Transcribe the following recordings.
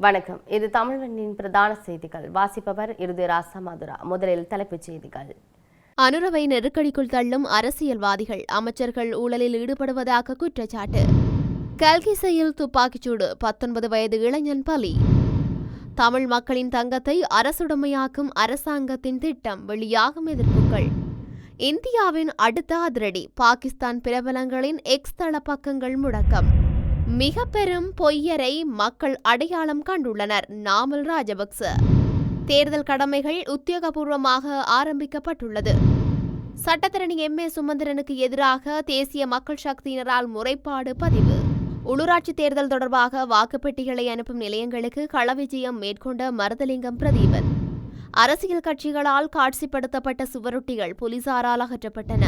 வணக்கம். இது தமிழ்வண்ணின் பிரதான செய்திகள். வாசிப்பவர் இறுதி ராசா மதுரா. முதலில் தலைப்புச் செய்திகள். அனுரவை நெருக்கடிக்குள் தள்ளும் அரசியல்வாதிகள் அமைச்சர்கள் ஊழலில் ஈடுபடுவதாக குற்றச்சாட்டு. கல்கிசையில் துப்பாக்கிச்சூடு பத்தொன்பது வயது இளைஞன் பலி. தமிழ் மக்களின் தங்கத்தை அரசுடைமையாக்கும் அரசாங்கத்தின் திட்டம் வெளியாகும் எதிர்ப்புகள். இந்தியாவின் அடுத்த அதிரடி பாகிஸ்தான் பிரபலங்களின் எக்ஸ் தள பக்கங்கள் முடக்கம். மிக பெரும் பொய்யரை மக்கள் அடையாளம் கண்டுள்ளனர். நாமல் ராஜபக்ச. தேர்தல் கடமைகள் உத்தியோகபூர்வமாக ஆரம்பிக்கப்பட்டுள்ளது. சட்டத்தரணி எம். ஏ. சுமந்திரனுக்கு எதிராக தேசிய மக்கள் சக்தியினரால் முறைப்பாடு பதிவு. உள்ளூராட்சி தேர்தல் தொடர்பாக வாக்குப்பெட்டிகளை அனுப்பும் நிலையங்களுக்கு களவிஜயம் மேற்கொண்ட மருதலிங்கம் பிரதீபன். அரசியல் கட்சிகளால் காட்சிப்படுத்தப்பட்ட சுவரொட்டிகள் போலீசாரால் அகற்றப்பட்டன.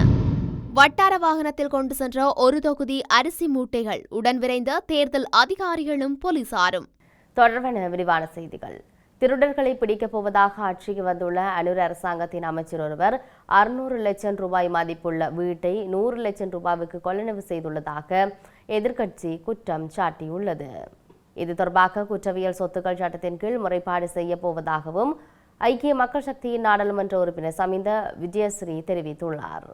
வட்டார வாகனத்தில் கொண்டு சென்ற ஒரு தொகுதி அரிசி மூட்டைகள். உடன் விரைந்த தேர்தல் அதிகாரிகளும் போலீசாரும். தொடர்பான விரிவான செய்திகள். திருடர்களை பிடிக்கப் போவதாக ஆட்சிக்கு வந்துள்ள அனுர் அரசாங்கத்தின் அமைச்சர் ஒருவர் அறுநூறு லட்சம் ரூபாய் மதிப்புள்ள வீட்டை நூறு லட்சம் ரூபாய்க்கு கொள்ளளவு செய்துள்ளதாக எதிர்க்கட்சி குற்றம் சாட்டியுள்ளது. இது தொடர்பாக குற்றவியல் சொத்துக்கள் சட்டத்தின் கீழ் முறைப்பாடு செய்ய போவதாகவும் ஐக்கிய மக்கள் சக்தியின் நாடாளுமன்ற உறுப்பினர் சமிந்த விஜயஸ்ரீ தெரிவித்துள்ளார்.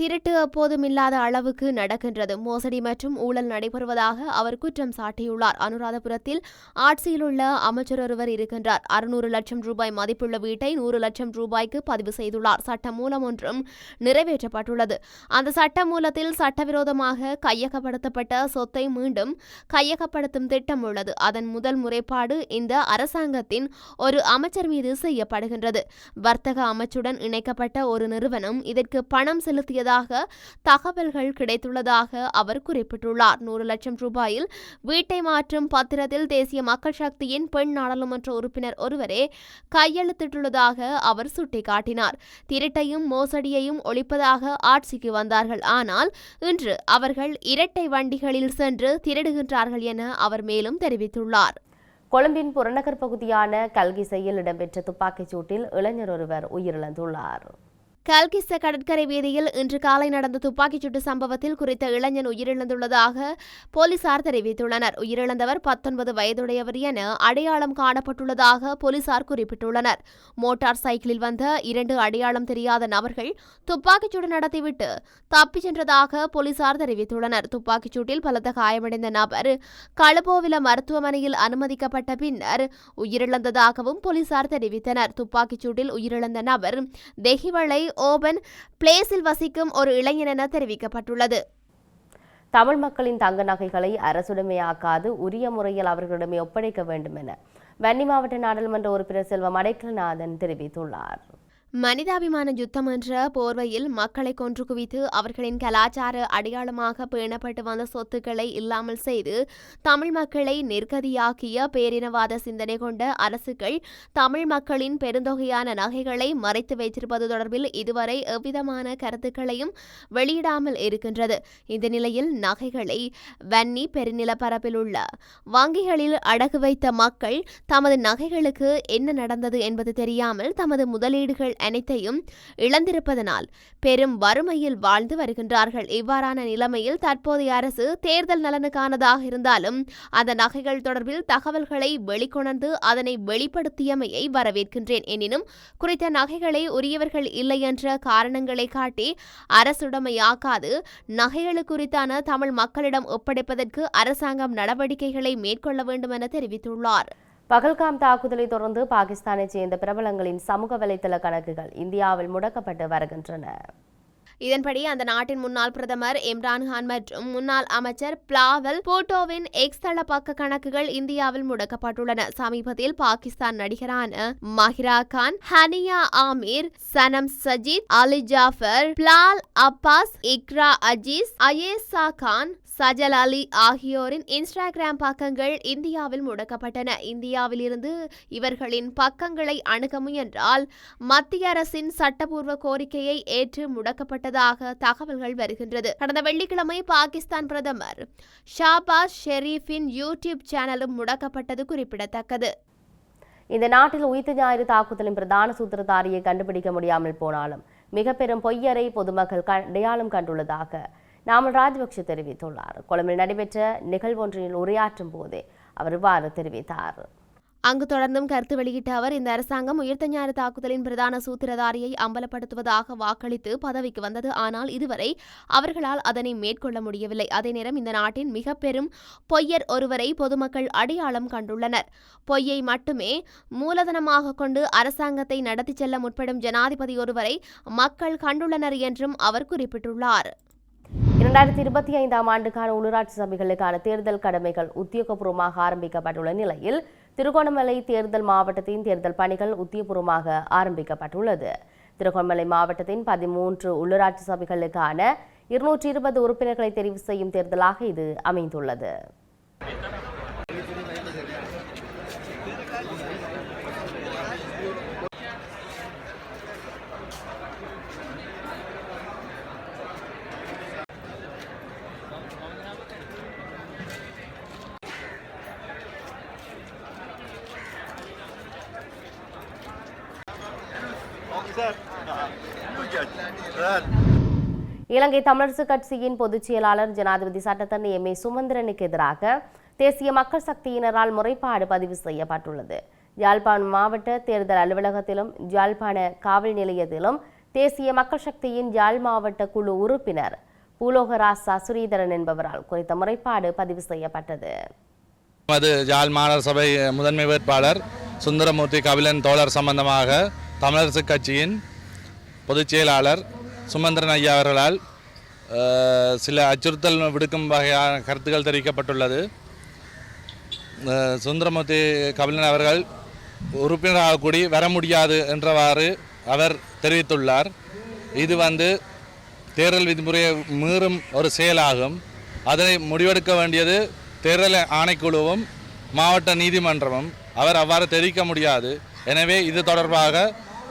திருட்டு அப்போதுமில்லாத அளவுக்கு நடக்கின்றது. மோசடி மற்றும் ஊழல் நடைபெறுவதாக அவர் குற்றம் சாட்டியுள்ளார். அனுராதபுரத்தில் ஆட்சியில் உள்ள அமைச்சர் ஒருவர் இருக்கின்றார். அறுநூறு லட்சம் ரூபாய் மதிப்புள்ள வீட்டை நூறு லட்சம் ரூபாய்க்கு பதிவு செய்துள்ளார். சட்ட மூலம் ஒன்றும் நிறைவேற்றப்பட்டுள்ளது. அந்த சட்ட மூலத்தில் சட்டவிரோதமாக கையகப்படுத்தப்பட்ட சொத்தை மீண்டும் கையகப்படுத்தும் திட்டம் உள்ளது. அதன் முதல் முறைப்பாடு இந்த அரசாங்கத்தின் ஒரு அமைச்சர் மீது செய்யப்படுகின்றது. வர்த்தக அமைச்சுடன் இணைக்கப்பட்ட ஒரு நிறுவனம் இதற்கு பணம் செலுத்தியதாக தகவல்கள் கிடைத்துள்ளதாக அவர் குறிப்பிட்டுள்ளார். நூறு லட்சம் ரூபாயில் வீட்டை மாற்றும் பத்திரத்தில் தேசிய மக்கள் சக்தியின் பெண் நாடாளுமன்ற உறுப்பினர் ஒருவரே கையெழுத்திட்டுள்ளதாக அவர் சுட்டிக்காட்டினார். திருட்டையும் மோசடியையும் ஒழிப்பதாக ஆட்சிக்கு வந்தார்கள். ஆனால் இன்று அவர்கள் இரட்டை வண்டிகளில் சென்று திருடுகின்றார்கள் என அவர் மேலும் தெரிவித்துள்ளார். கொழும்பின் புறநகர் பகுதியான கல்கிசையில் இடம்பெற்ற துப்பாக்கிச் சூட்டில் இளைஞர் ஒருவர் உயிரிழந்துள்ளார். கல்கிஸ்த கடற்கரை வீதியில் இன்று காலை நடந்த துப்பாக்கிச்சூட்டு சம்பவத்தில் குறித்த இளைஞன் உயிரிழந்துள்ளதாக போலீசார் தெரிவித்துள்ளனர். உயிரிழந்தவர் பத்தொன்பது வயதுடையவர் என அடையாளம் காணப்பட்டுள்ளதாக போலீசார் குறிப்பிட்டுள்ளனர். மோட்டார் சைக்கிளில் வந்த இரண்டு அடையாளம் தெரியாத நபர்கள் துப்பாக்கிச் சூடு நடத்திவிட்டு தப்பிச் சென்றதாக போலீசார் தெரிவித்துள்ளனர். துப்பாக்கிச்சூட்டில் பலத்த காயமடைந்த நபர் களபோவில மருத்துவமனையில் அனுமதிக்கப்பட்ட பின்னர் உயிரிழந்ததாகவும் போலீசார் தெரிவித்தனர். துப்பாக்கிச்சூட்டில் உயிரிழந்த நபர் தெஹிவளை ஓபன் பிளேஸில் வசிக்கும் ஒரு இளைஞன் என தெரிவிக்கப்பட்டுள்ளது. தமிழ் மக்களின் தங்க நகைகளை அரசுடைமையாக்காது உரிய முறையில் அவர்களிடமே ஒப்படைக்க வேண்டும் என வன்னி மாவட்ட நாடாளுமன்ற உறுப்பினர் செல்வம் அடைக்கலநாதன் தெரிவித்துள்ளார். மனிதாபிமான யுத்தம் என்ற போர்வையில் மக்களை கொன்று குவித்து அவர்களின் கலாச்சார அடையாளமாக பேணப்பட்டு வந்த சொத்துக்களை இல்லாமல் செய்து தமிழ் மக்களை நிர்கதியாக்கிய பேரினவாத சிந்தனை கொண்ட அரசுகள் தமிழ் மக்களின் பெருந்தொகையான நகைகளை மறைத்து வைத்திருப்பது தொடர்பில் இதுவரை எவ்விதமான கருத்துக்களையும் வெளியிடாமல் இருக்கின்றது. இந்த நிலையில் நகைகளை வன்னி பெருநிலப்பரப்பில் உள்ள வங்கிகளில் அடகு வைத்த மக்கள் தமது நகைகளுக்கு என்ன நடந்தது என்பது தெரியாமல் தமது முதலீடுகள் அனைத்தையும் இழந்திருப்பதனால் பெரும் வறுமையில் வாழ்ந்து வருகின்றார்கள். இவ்வாறான நிலைமையில் தற்போதைய அரசு தேர்தல் நலனுக்கானதாக இருந்தாலும் அந்த நகைகள் தொடர்பில் தகவல்களை வெளிக்கொணர்ந்து அதனை வெளிப்படுத்தியமையை வரவேற்கின்றேன். எனினும் குறித்த நகைகளை உரியவர்கள் இல்லை என்ற காரணங்களை காட்டி அரசுடைமையாக்காது. நகைகள் குறித்தான தமிழ் மக்களிடம் ஒப்படைப்பதற்கு அரசாங்கம் நடவடிக்கைகளை மேற்கொள்ள வேண்டும் என தெரிவித்துள்ளார். பகல்காம் தாக்குதலை தொடர்ந்து பாகிஸ்தானைச் சேர்ந்த பிரபலங்களின் சமூக வலைதள கணக்குகள் இந்தியாவில் முடக்கப்பட்டு வருகின்றன. இதன்படி அந்த நாட்டின் முன்னாள் பிரதமர் இம்ரான் கான் மற்றும் முன்னாள் அமைச்சர் பிளாவல் போட்டோவின் எக்ஸ் தள பக்க கணக்குகள் இந்தியாவில் முடக்கப்பட்டுள்ளன. சமீபத்தில் பாகிஸ்தான் நடிகரான மஹிரா கான் ஹனியா ஆமீர் சனம் சஜித் அலி ஜாஃபர் பிலால் அப்பாஸ் இக்ரா அஜீஸ் அயேசா கான் சஜல் அலி ஆகியோரின் இன்ஸ்டாகிராம் பக்கங்கள் இந்தியாவில் முடக்கப்பட்டன. இந்தியாவிலிருந்து இவர்களின் பக்கங்களை அணுக முயன்றால் மத்திய அரசின் சட்டப்பூர்வ கோரிக்கையை ஏற்று முடக்கப்பட்டதாக தகவல்கள் வருகின்றது. கடந்த வெள்ளிக்கிழமை பாகிஸ்தான் பிரதமர் ஷாபாஸ் ஷெரீஃபின் யூடியூப் சேனலும் முடக்கப்பட்டது குறிப்பிடத்தக்கது. இந்த நாட்டில் உயிர்த்து ஞாயிறு தாக்குதலின் பிரதான சூத்திரதாரியை கண்டுபிடிக்க முடியாமல் போனாலும் மிக பெரும் பொய்யரை பொதுமக்கள் அடையாளம் கண்டுள்ளதாக நாமல் ராஜபக்ஷ தெரிவித்துள்ளார். கொழும்பில் நடைபெற்ற நிகழ்வொன்றில் உரையாற்றும் போதே அவர் இவ்வாறு தெரிவித்தார். அங்கு தொடர்ந்தும் கருத்து வெளியிட்ட அவர் இந்த அரசாங்கம் உயிர்த்த ஞாயிறு தாக்குதலின் பிரதான சூத்திரதாரியை அம்பலப்படுத்துவதாக வாக்களித்து பதவிக்கு வந்தது. ஆனால் இதுவரை அவர்களால் அதனை மேற்கொள்ள முடியவில்லை. அதே நேரம் இந்த நாட்டின் மிக பெரும் பொய்யர் ஒருவரை பொதுமக்கள் அடையாளம் கண்டுள்ளனர். பொய்யை மட்டுமே மூலதனமாக கொண்டு அரசாங்கத்தை நடத்தி செல்ல முற்படும் ஜனாதிபதி ஒருவரை மக்கள் கண்டுள்ளனர் என்றும் அவர் குறிப்பிட்டுள்ளார். இரண்டாயிரத்தி இருபத்தி ஐந்தாம் ஆண்டுக்கான உள்ளூராட்சி சபைகளுக்கான தேர்தல் கடமைகள் உத்தியோகபூர்வமாக ஆரம்பிக்கப்பட்டுள்ள நிலையில் திருகோணமலை தேர்தல் மாவட்டத்தின் தேர்தல் பணிகள் உத்தியோகபூர்வமாக ஆரம்பிக்கப்பட்டுள்ளது. திருகோணமலை மாவட்டத்தின் பதிமூன்று உள்ளூராட்சி சபைகளுக்கான இருநூற்றி இருபது உறுப்பினர்களை தெரிவு செய்யும் தேர்தலாக இது அமைந்துள்ளது. இலங்கை தமிழரசு கட்சியின் பொதுச் செயலாளர் ஜனாதிபதி சட்டத்தரணி எம். ஏ. சுமந்திரனுக்கு எதிராக தேசிய மக்கள் சக்தியினரால் முறைப்பாடு பதிவு செய்யப்பட்டுள்ளது. யாழ்ப்பாணம் மாவட்ட தேர்தல் அலுவலகத்திலும் யாழ்ப்பாண காவல் நிலையத்திலும் தேசிய மக்கள் சக்தியின் யாழ் மாவட்ட குழு உறுப்பினர் பூலோகராசா சுரீதரன் என்பவரால் குறித்த முறைப்பாடு பதிவு செய்யப்பட்டது. நமது யாழ் மாநகர சபை முதன்மை வேட்பாளர் சுந்தரமூர்த்தி கபிலன் தோழர் சம்பந்தமாக தமிழரசு கட்சியின் பொதுச் செயலாளர் சுமந்திரன் ஐயா அவர்களால் சில அச்சுறுத்தல் விடுக்கும் வகையான கருத்துக்கள் தெரிவிக்கப்பட்டுள்ளது. சுந்தரமூர்த்தி கபிலன் அவர்கள் உறுப்பினராக கூடி வர முடியாது என்றவாறு அவர் தெரிவித்துள்ளார். இது வந்து தேர்தல் விதிமுறையை மீறும் ஒரு செயலாகும். அதனை முடிவெடுக்க வேண்டியது தேர்தல் ஆணைக்குழுவும் மாவட்ட நீதிமன்றமும். அவர் அவ்வாறு தெரிவிக்க முடியாது. எனவே இது தொடர்பாக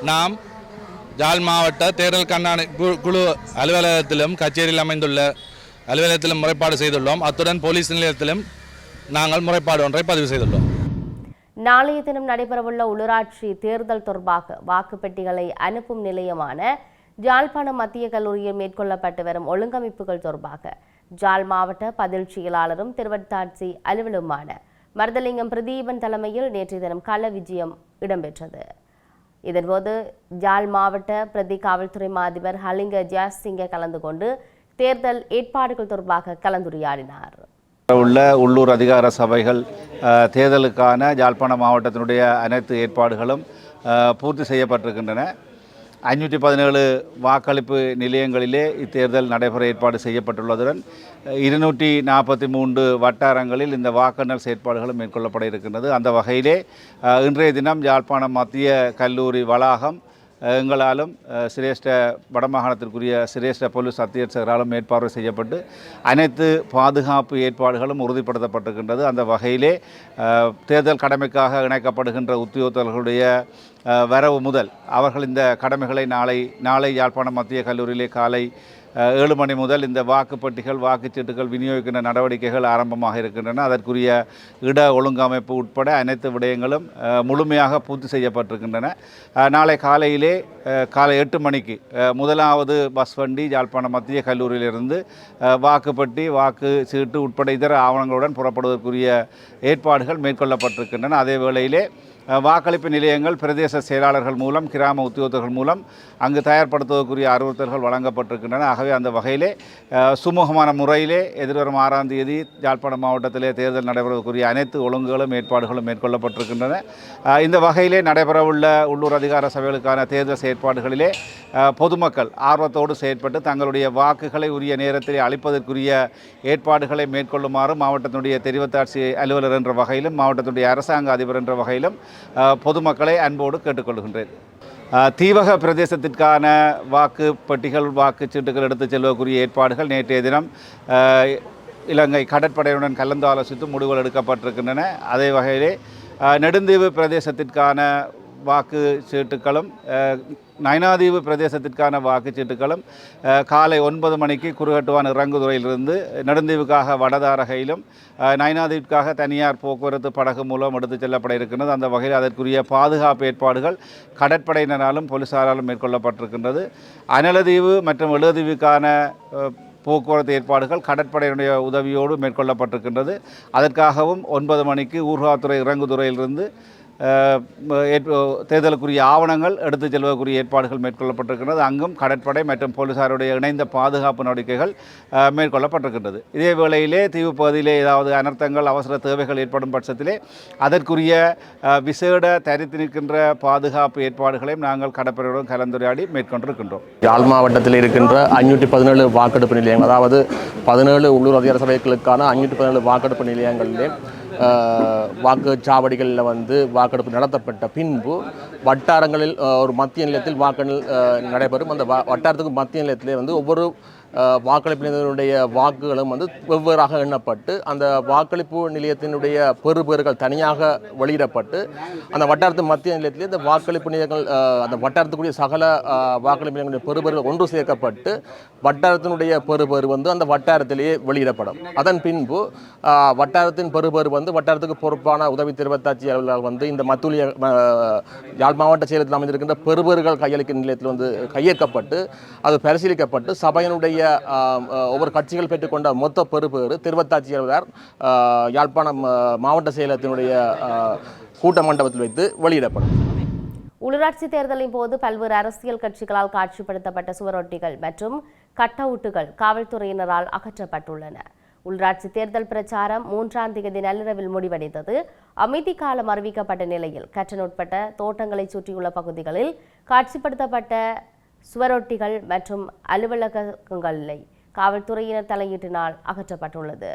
நாம் ஜாழ் மாவட்ட தேர்தல் கண்காணி கு- குழு அலுவலகத்திலும் கச்சேரியில் அமைந்துள்ள அலுவலகத்திலும் முறைப்பாடு செய்துள்ளோம். அத்துடன் போலீஸ் நிலையத்திலும் நாங்கள் முறைப்பாடு ஒன்றை பதிவு செய்துள்ளோம். நாளைய தினம் நடைபெறவுள்ள உள்ளூராட்சி தேர்தல் தொடர்பாக வாக்குப்பெட்டிகளை அனுப்பும் நிலையமான ஜாழ்ப்பாணம் மத்திய கல்லூரியில் மேற்கொள்ளப்பட்டு வரும் ஒழுங்கமைப்புகள் தொடர்பாக ஜாழ் மாவட்ட பதில் செயலாளரும் திருவட்டாட்சி அலுவலுமான மருதலிங்கம் பிரதீபன் தலைமையில் நேற்றைய தினம் கள விஜயம் இடம்பெற்றது. இதன்போது ஜாழ் மாவட்ட பிரதி காவல்துறை மாதிபர் ஹலிங்க ஜாஸ்சிங்க கலந்து கொண்டு தேர்தல் ஏற்பாடுகள் தொடர்பாக கலந்துரையாடினார். உள்ள உள்ளூர் அதிகார சபைகள் தேர்தலுக்கான ஜாழ்ப்பாண மாவட்டத்தினுடைய அனைத்து ஏற்பாடுகளும் பூர்த்தி செய்யப்பட்டிருக்கின்றன. ஐநூற்றி பதினேழு வாக்களிப்பு நிலையங்களிலே இத்தேர்தல் நடைபெற ஏற்பாடு செய்யப்பட்டுள்ளதுடன் இருநூற்றி நாற்பத்தி மூன்று வட்டாரங்களில் இந்த வாக்கெண்ணல் செயற்பாடுகளும் மேற்கொள்ளப்பட இருக்கின்றது. அந்த வகையிலே இன்றைய தினம் யாழ்ப்பாணம் மத்திய கல்லூரி வளாகம் எங்களாலும் சிரேஷ்ட வடமாகாணத்திற்குரிய சிரேஷ்ட போலீஸ் அத்தியட்சகராலும் மேற்பார்வை செய்யப்பட்டு அனைத்து பாதுகாப்பு ஏற்பாடுகளும் உறுதிப்படுத்தப்பட்டிருக்கின்றது. அந்த வகையிலே தேர்தல் கடமைக்காக இணைக்கப்படுகின்ற உத்தியோகத்தர்களுடைய வரவு முதல் அவர்கள் இந்த கடமைகளை நாளை நாளை யாழ்ப்பாணம் மத்திய கல்லூரியிலே காலை ஏழு மணி முதல் இந்த வாக்குப்பட்டிகள் வாக்குச்சீட்டுகள் விநியோகிக்கின்ற நடவடிக்கைகள் ஆரம்பமாக இருக்கின்றன. அதற்குரிய இட ஒழுங்கமைப்பு உட்பட அனைத்து விடயங்களும் முழுமையாக பூர்த்தி செய்யப்பட்டிருக்கின்றன. நாளை காலையிலே காலை எட்டு மணிக்கு முதலாவது பஸ் வண்டி யாழ்ப்பாணம் மத்திய கல்லூரியிலிருந்து வாக்குப்பட்டி வாக்கு சீட்டு உட்பட இதர ஆவணங்களுடன் புறப்படுவதற்குரிய ஏற்பாடுகள் மேற்கொள்ளப்பட்டிருக்கின்றன. அதே வேளையிலே வாக்களிப்பு நிலையங்கள் பிரதேச செயலாளர்கள் மூலம் கிராம உத்தியோகத்தர்கள் மூலம் அங்கு தயார்படுத்துவதற்குரிய அறிவுறுத்தல்கள் வழங்கப்பட்டிருக்கின்றன. ஆகவே அந்த வகையிலே சுமூகமான முறையிலே எதிர்வரும் ஆறாம் தேதி யாழ்ப்பாணம் மாவட்டத்திலே தேர்தல் நடைபெறக்கூடிய அனைத்து ஒழுங்குகளும் ஏற்பாடுகளும் மேற்கொள்ளப்பட்டிருக்கின்றன. இந்த வகையிலே நடைபெறவுள்ள உள்ளூர் அதிகார சபைகளுக்கான தேர்தல் செயற்பாடுகளிலே பொதுமக்கள் ஆர்வத்தோடு செயற்பட்டு தங்களுடைய வாக்குகளை உரிய நேரத்திலே அளிப்பதற்குரிய ஏற்பாடுகளை மேற்கொள்ளுமாறு மாவட்டத்தினுடைய தெரிவத்தாட்சி அலுவலர் என்ற வகையிலும் மாவட்டத்தினுடைய அரசாங்க அதிபர் என்ற வகையிலும் பொதுமக்களை அன்போடு கேட்டுக்கொள்கின்றேன். தீவக பிரதேசத்திற்கான வாக்கு பெட்டிகள் வாக்குச்சீட்டுகள் எடுத்து செல்வதற்குரிய ஏற்பாடுகள் நேற்றைய தினம் இலங்கை கடற்படையுடன் கலந்து ஆலோசித்து முடிவுகள் எடுக்கப்பட்டிருக்கின்றன. அதே வகையிலே நெடுந்தீவு பிரதேசத்திற்கான வாக்கு சீட்டுகளும் நயனாதீவு பிரதேசத்திற்கான வாக்குச்சீட்டுகளும் காலை ஒன்பது மணிக்கு குறுகட்டுவான் இறங்குதுறையிலிருந்து நெடுந்தீவுக்காக வடதாரகையிலும் நயனாதீவுக்காக தனியார் போக்குவரத்து படகு மூலம் எடுத்துச் செல்லப்பட இருக்கின்றது. அந்த வகையில் அதற்குரிய பாதுகாப்பு ஏற்பாடுகள் கடற்படையினராலும் போலீசாராலும் மேற்கொள்ளப்பட்டிருக்கின்றது. அனலதீவு மற்றும் எழுதீவுக்கான போக்குவரத்து ஏற்பாடுகள் கடற்படையினுடைய உதவியோடு மேற்கொள்ளப்பட்டிருக்கின்றது. அதற்காகவும் ஒன்பது மணிக்கு ஊர்காத்துறை இறங்குதுறையிலிருந்து தேர்தலுக்குரிய ஆவணங்கள் எடுத்துச் செல்வதற்குரிய ஏற்பாடுகள் மேற்கொள்ளப்பட்டிருக்கின்றது. அங்கும் கடற்படை மற்றும் போலீசாருடைய இணைந்த பாதுகாப்பு நடவடிக்கைகள் மேற்கொள்ளப்பட்டிருக்கின்றது. இதே வேளையிலே தீவு பகுதியிலே ஏதாவது அனர்த்தங்கள் அவசர தேவைகள் ஏற்படும் பட்சத்திலே அதற்குரிய விசேட தரித்து நிற்கின்ற பாதுகாப்பு ஏற்பாடுகளையும் நாங்கள் கடற்படையுடன் கலந்துரையாடி மேற்கொண்டிருக்கின்றோம். யாழ் மாவட்டத்தில் இருக்கின்ற ஐநூற்றி பதினேழு வாக்கெடுப்பு நிலையம் அதாவது பதினேழு உள்ளூர் அதிகார சபைகளுக்கான ஐநூற்றி பதினேழு வாக்கெடுப்பு நிலையங்களிலே வாக்குச்சாவடிகளில் வந்து வாக்கெடுப்பு நடத்தப்பட்ட பின்பு வட்டாரங்களில் ஒரு மத்திய நிலையத்தில் வாக்கு நடைபெறும். அந்த வ- வட்டாரத்துக்கு மத்திய நிலையத்திலே வந்து ஒவ்வொரு வாக்களிப்பினருடைய வாக்களிப்பு நிலையத்தினுடைய வாக்குகளும் வந்து வெவ்வேறாக எண்ணப்பட்டு அந்த வாக்களிப்பு நிலையத்தினுடைய பெறுபேறுகள் தனியாக வெளியிடப்பட்டு அந்த வட்டாரத்து மத்திய நிலையத்திலே இந்த வாக்களிப்பு நிலையங்கள் அந்த வட்டாரத்துக்குரிய சகல வாக்களிப்பு நிலையங்களுடைய பெறுபேறுகள் ஒன்று சேர்க்கப்பட்டு வட்டாரத்தினுடைய பெறுபேறு வந்து அந்த வட்டாரத்திலேயே வெளியிடப்படும். அதன் பின்பு வட்டாரத்தின் பெறுபேறு வந்து வட்டாரத்துக்கு பொறுப்பான உதவி திருவத்தாட்சி அலுவலர் வந்து இந்த மத்துளிய யாழ் மாவட்ட செயலத்தில் அமைந்திருக்கின்ற பெறுபேறுகள் கையளிக்கும் நிலையத்தில் வந்து கையேற்கப்பட்டு அது பரிசீலிக்கப்பட்டு சபையினுடைய ஆஹ், ஒவ்வொரு கட்சிகள் பெற்றுக்கொண்ட மொத்த பொறுப்பு திருவத்தாட்சி அலுவலர் யாழ்ப்பாணம் மாவட்ட செயலகத்தினுடைய கூட்ட மண்டபத்தில் வைத்து வெளியிடப்படும். உள்ளூராட்சி தேர்தலின் போது பல்வேறு அரசியல் கட்சிகளால் காட்சிப்படுத்தப்பட்ட சுவரொட்டிகள் மற்றும் கட்டவுட்டுகள் காவல்துறையினரால் அகற்றப்பட்டுள்ளன. உள்ளாட்சி தேர்தல் பிரச்சாரம் மூன்றாம் தேதி நள்ளிரவில் முடிவடைந்தது. அமைதி காலம் அறிவிக்கப்பட்ட நிலையில் கற்றன் உட்பட்ட தோட்டங்களை சுற்றியுள்ள பகுதிகளில் காட்சிப்படுத்தப்பட்ட சுவரொட்டிகள் மற்றும் அலுவலகங்களை காவல்துறையினர் தலையீட்டினால் அகற்றப்பட்டுள்ளது.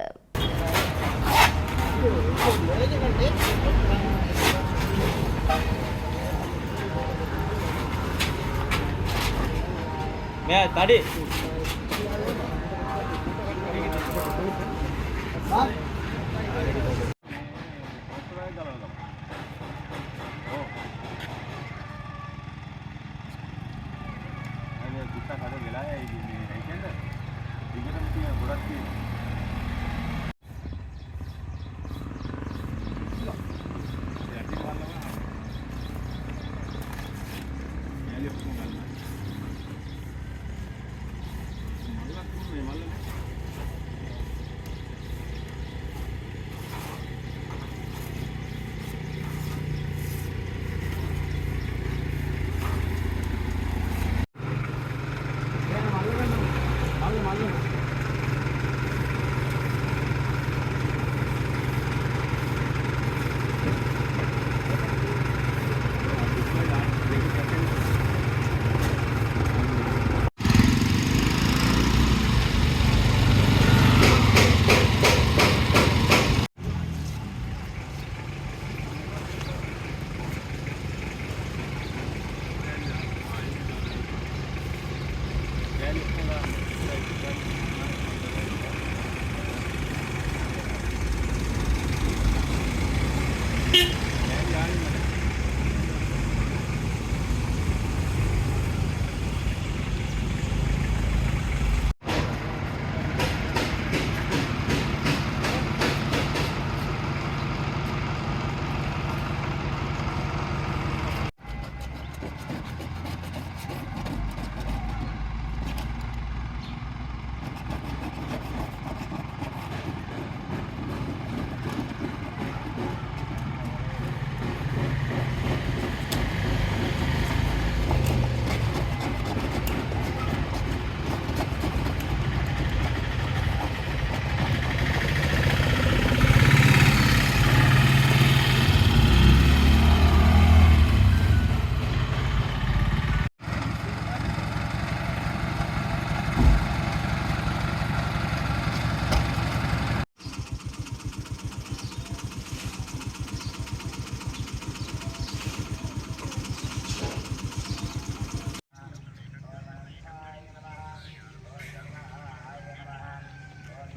தடி. wilaya yenye inaitenda ingine mtu ya kurati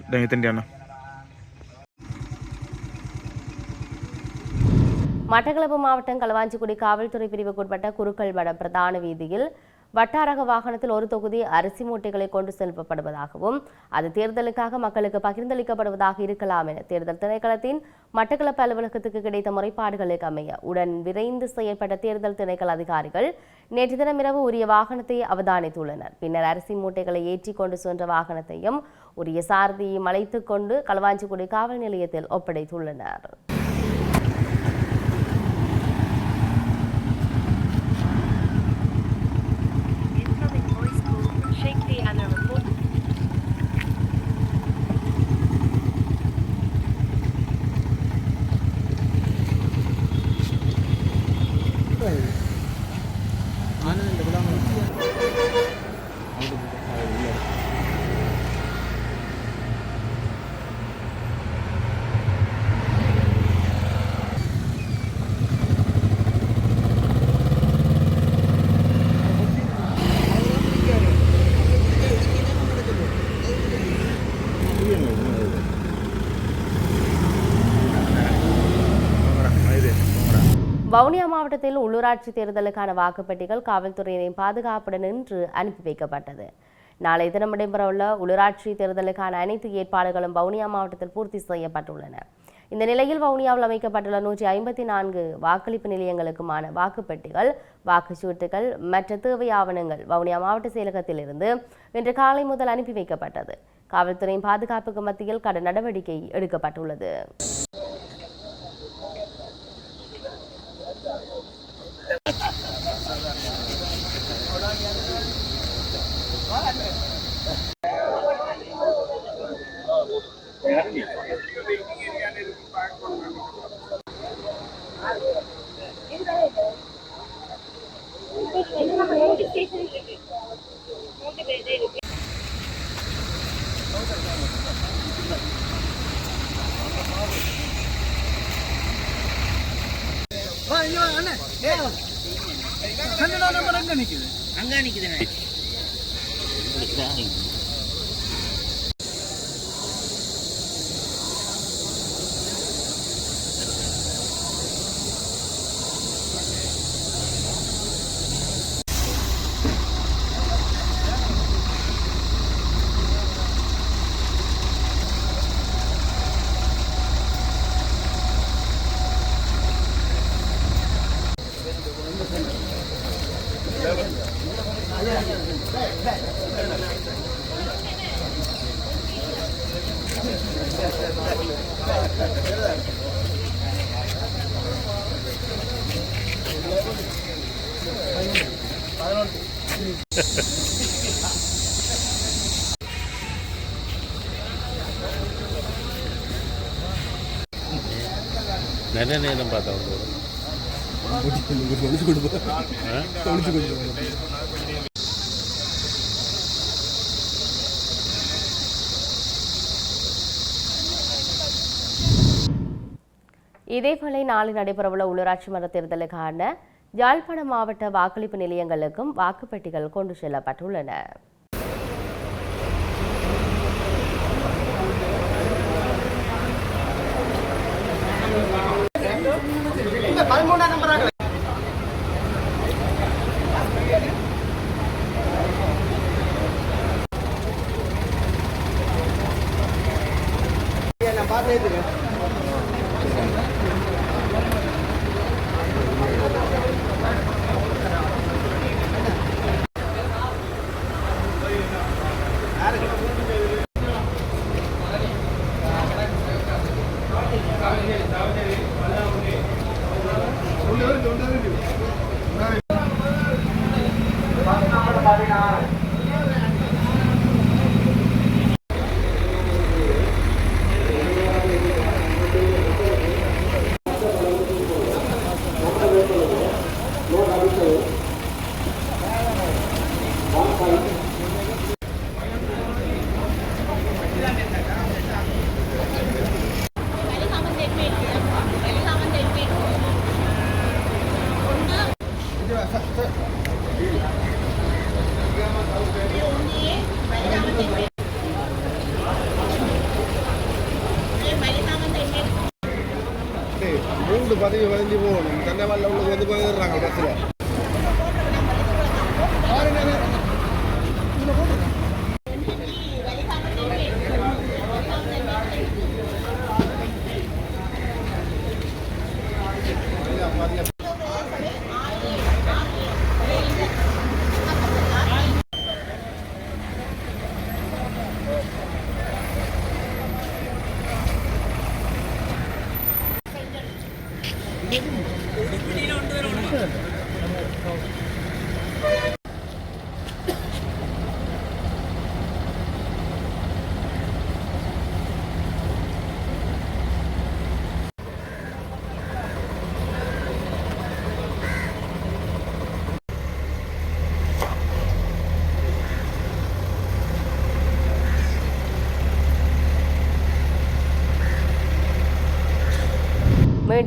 எத்தனை மட்டக்களப்பு மாவட்டம் களவாஞ்சிக்குடி காவல்துறை பிரிவுக்குட்பட்ட குருக்கள் வட பிரதான வீதியில் வட்டாரக வாகனத்தில் ஒரு தொகுதி அரிசி மூட்டைகளை கொண்டு செல்லப்படுவதாகவும் அது தேர்தலுக்காக மக்களுக்கு பகிர்ந்தளிக்கப்படுவதாக இருக்கலாம் என தேர்தல் திணைக்களத்தின் மட்டக்களப்பு அலுவலகத்துக்கு கிடைத்த முறைப்பாடுகளுக்கு அமைய உடன் விரைந்து செயல்பட்ட தேர்தல் திணைக்கள அதிகாரிகள் நேற்று தினமிரவு உரிய வாகனத்தை அவதானித்துள்ளனர். பின்னர் அரிசி மூட்டைகளை ஏற்றி கொண்டு சென்ற வாகனத்தையும் உரிய சாரதியையும் அழைத்துக் கொண்டு களவாஞ்சிக்குடி காவல் நிலையத்தில் ஒப்படைத்துள்ளனர். வவுனியா மாவட்டத்தில் உள்ளூராட்சி தேர்தலுக்கான வாக்குப்பெட்டிகள் காவல்துறையினரின் பாதுகாப்புடன் இன்று அனுப்பி வைக்கப்பட்டது. நாளை தினம் இடம்பெறவுள்ள உள்ளூராட்சி தேர்தலுக்கான அனைத்து ஏற்பாடுகளும் வவுனியா மாவட்டத்தில் பூர்த்தி செய்யப்பட்டுள்ளன. இந்த நிலையில் வவுனியாவில் அமைக்கப்பட்டுள்ள நூற்றி ஐம்பத்தி நான்கு வாக்களிப்பு நிலையங்களுக்குமான வாக்குப்பெட்டிகள் வாக்குச்சீட்டுகள் மற்ற தேவை ஆவணங்கள் வவுனியா மாவட்ட செயலகத்திலிருந்து இன்று காலை முதல் அனுப்பி வைக்கப்பட்டது. காவல்துறையின் பாதுகாப்புக்கு மத்தியில் கடும் நடவடிக்கை எடுக்கப்பட்டுள்ளது. அங்கே நிற்குது அங்கே நிற்குதுண்ணே நிறைய நேரம் பார்த்தா வந்து இதேபோல நாளை நடைபெறவுள்ள உள்ளூராட்சி மன்ற தேர்தலுக்கான யாழ்ப்பாண மாவட்ட வாக்களிப்பு நிலையங்களுக்கும் வாக்குப்பெட்டிகள் கொண்டு செல்லப்பட்டுள்ளன.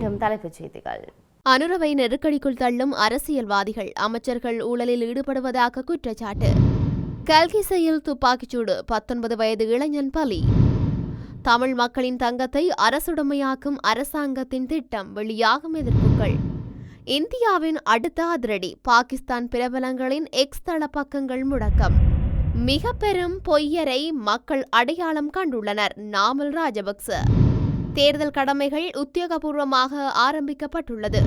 மீண்டும் தலைப்புச் செய்திகள். அனுரவை நெருக்கடிக்குள் தள்ளும் அரசியல்வாதிகள் அமைச்சர்கள் ஊழலில் ஈடுபடுவதாக குற்றச்சாட்டு. கல்கிசையில் துப்பாக்கிச்சூடு பத்தொன்பது வயது இளைஞன் பலி. தமிழ் மக்களின் தங்கத்தை அரசுடைமையாக்கும் அரசாங்கத்தின் திட்டம் வெளியாகும் எதிர்ப்புகள். இந்தியாவின் அடுத்த அதிரடி பாகிஸ்தான் பிரபலங்களின் எக்ஸ் தள பக்கங்கள் முடக்கம். மிக பெரும் பொய்யரை மக்கள் அடையாளம் கண்டுள்ளனர் நாமல் ராஜபக்ச. தேர்தல் கடமைகள் உத்தியோகபூர்வமாக ஆரம்பிக்கப்பட்டுள்ளது.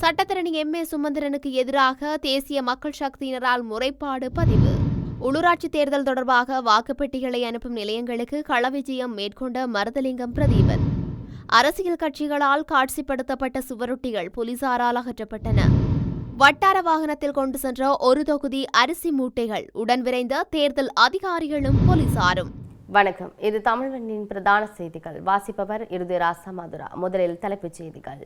சட்டத்தரணி எம். ஏ. சுமந்திரனுக்கு எதிராக தேசிய மக்கள் சக்தியினரால் முறைப்பாடு பதிவு. உள்ளூராட்சி தேர்தல் தொடர்பாக வாக்குப்பெட்டிகளை அனுப்பும் நிலையங்களுக்கு களவிஜயம் மேற்கொண்ட மருதலிங்கம் பிரதீபன். அரசியல் கட்சிகளால் காட்சிப்படுத்தப்பட்ட சுவரொட்டிகள் போலீசாரால் அகற்றப்பட்டன. வட்டார வாகனத்தில் கொண்டு சென்ற ஒரு தொகுதி அரிசி மூட்டைகள். உடன் விரைந்த தேர்தல் அதிகாரிகளும் போலீசாரும். வணக்கம். இது தமிழ்வண்ணின் பிரதான செய்திகள். வாசிப்பவர் இறுதி ராசா மதுரா. முதலில் தலைப்புச் செய்திகள்.